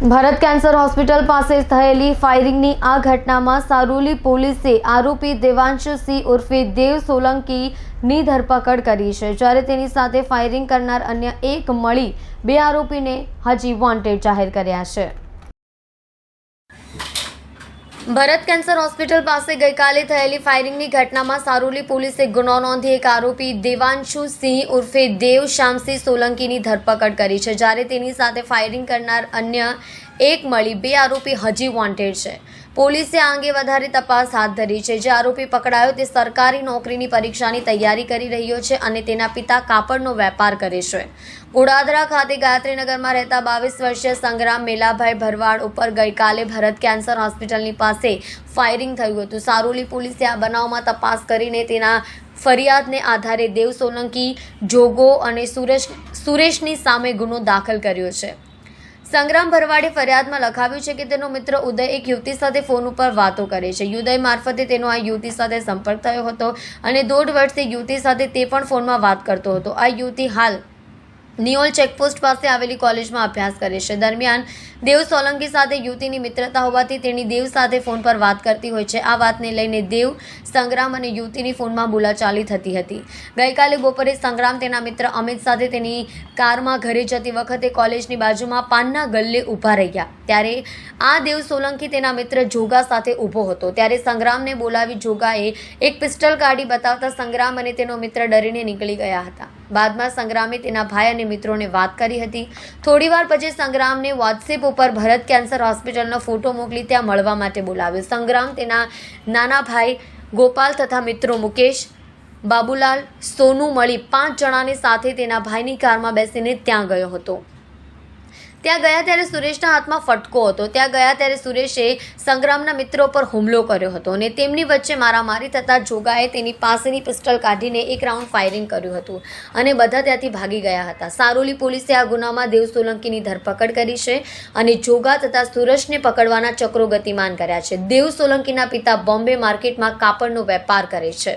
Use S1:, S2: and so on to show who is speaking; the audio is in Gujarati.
S1: ભારત કેન્સર હોસ્પિટલ પાસે થયેલી ફાયરિંગની આ ઘટનામાં સારોલી પોલીસે આરોપી દેવાંશુ સિંહ ઉર્ફે દેવ સોલંકીની ધરપકડ કરી છે. જ્યારે તેની સાથે ફાયરિંગ કરનાર અન્ય એક મળી, બે આરોપીને હજી વોન્ટેડ જાહેર કર્યા છે. ભરત કેન્સર હોસ્પિટલ પાસે ગઈકાલે થયેલી ફાયરિંગની ઘટનામાં સારોલી પોલીસે ગુનો નોંધી એક આરોપી દેવાંશુ સિંહ ઉર્ફે દેવ શ્યામસિંહ સોલંકીની ધરપકડ કરી છે, જ્યારે તેની સાથે ફાયરિંગ કરનાર અન્ય એક મળી, બે આરોપી હજી વોન્ટેડ છે. પોલીસે આ અંગે વધારે તપાસ હાથ ધરી છે. જે આરોપી પકડાયો તે સરકારી નોકરીની પરીક્ષાની તૈયારી કરી રહ્યો છે અને તેના પિતા કાપડનો વેપાર કરે છે. ગોડાદરા ખાતે ગાયત્રીનગરમાં રહેતા બાવીસ વર્ષીય સંગ્રામ મેલાભાઈ ભરવાડ ઉપર ગઈકાલે ભરત કેન્સર હોસ્પિટલની પાસે ફાયરિંગ થયું હતું. સારોલી પોલીસે આ બનાવમાં તપાસ કરીને તેના ફરિયાદને આધારે દેવ સોલંકી, જોગો અને સુરેશ સુરેશની સામે ગુનો દાખલ કર્યો છે. સંગ્રામ ભરવાડે ફરિયાદમાં લખાવ્યું છે કે તેનો મિત્ર ઉદય એક યુવતી સાથે ફોન ઉપર વાતો કરે છે. ઉદય મારફતે તેનો આ યુવતી સાથે સંપર્ક થયો હતો અને દોઢ વર્ષથી યુવતી સાથે તે પણ ફોનમાં વાત કરતો હતો. આ યુવતી હાલ નિયોલ ચેકપોસ્ટ પાસે આવેલી કોલેજમાં અભ્યાસ કરે છે. દરમિયાન દેવ સોલંકી સાથે યુવતીની મિત્રતા હોવાથી તેની દેવ સાથે ફોન પર વાત કરતી હોય છે. આ વાતને લઈને દેવ સંગ્રામ અને યુવતીની ફોનમાં બોલાચાલી થતી હતી. ગઈકાલે બપોરે સંગ્રામ તેના મિત્ર અમિત સાથે તેની કારમાં ઘરે જતી વખતે કોલેજની બાજુમાં પાનના ગલ્લે ઊભા રહ્યા ત્યારે આ દેવ સોલંકી તેના મિત્ર જોગા સાથે ઊભો હતો. ત્યારે સંગ્રામને બોલાવી જોગાએ એક પિસ્ટલ કાઢી બતાવતા સંગ્રામ અને તેનો મિત્ર ડરીને નીકળી ગયા હતા. બાદમાં સંગ્રામે તેના ભાઈ અને મિત્રોને વાત કરી હતી. થોડીવાર પછી સંગ્રામને વોટ્સએપ ઉપર ભરત કેન્સર હોસ્પિટલનો ફોટો મોકલી ત્યાં મળવા માટે બોલાવ્યો. સંગ્રામ તેના નાના ભાઈ ગોપાલ તથા મિત્રો મુકેશ, બાબુલાલ, સોનુ મળી પાંચ જણાની સાથે તેના ભાઈની કારમાં બેસીને ત્યાં ગયો હતો. ત્યાં ગયા ત્યારે સુરેશના હાથમાં ફટકો હતો. ત્યાં ગયા ત્યારે સુરેશે સંગ્રામના મિત્રો પર હુમલો કર્યો હતો અને તેમની વચ્ચે મારામારી થતાં જોગાએ તેની પાસેની પિસ્ટલ કાઢીને એક રાઉન્ડ ફાયરિંગ કર્યું હતું અને બધા ત્યાંથી ભાગી ગયા હતા. સારોલી પોલીસે આ ગુનામાં દેવ સોલંકીની ધરપકડ કરી છે અને જોગા તથા સુરેશને પકડવાના ચક્રો ગતિમાન કર્યા છે. દેવ સોલંકીના પિતા બોમ્બે માર્કેટમાં કાપડનો વેપાર કરે છે.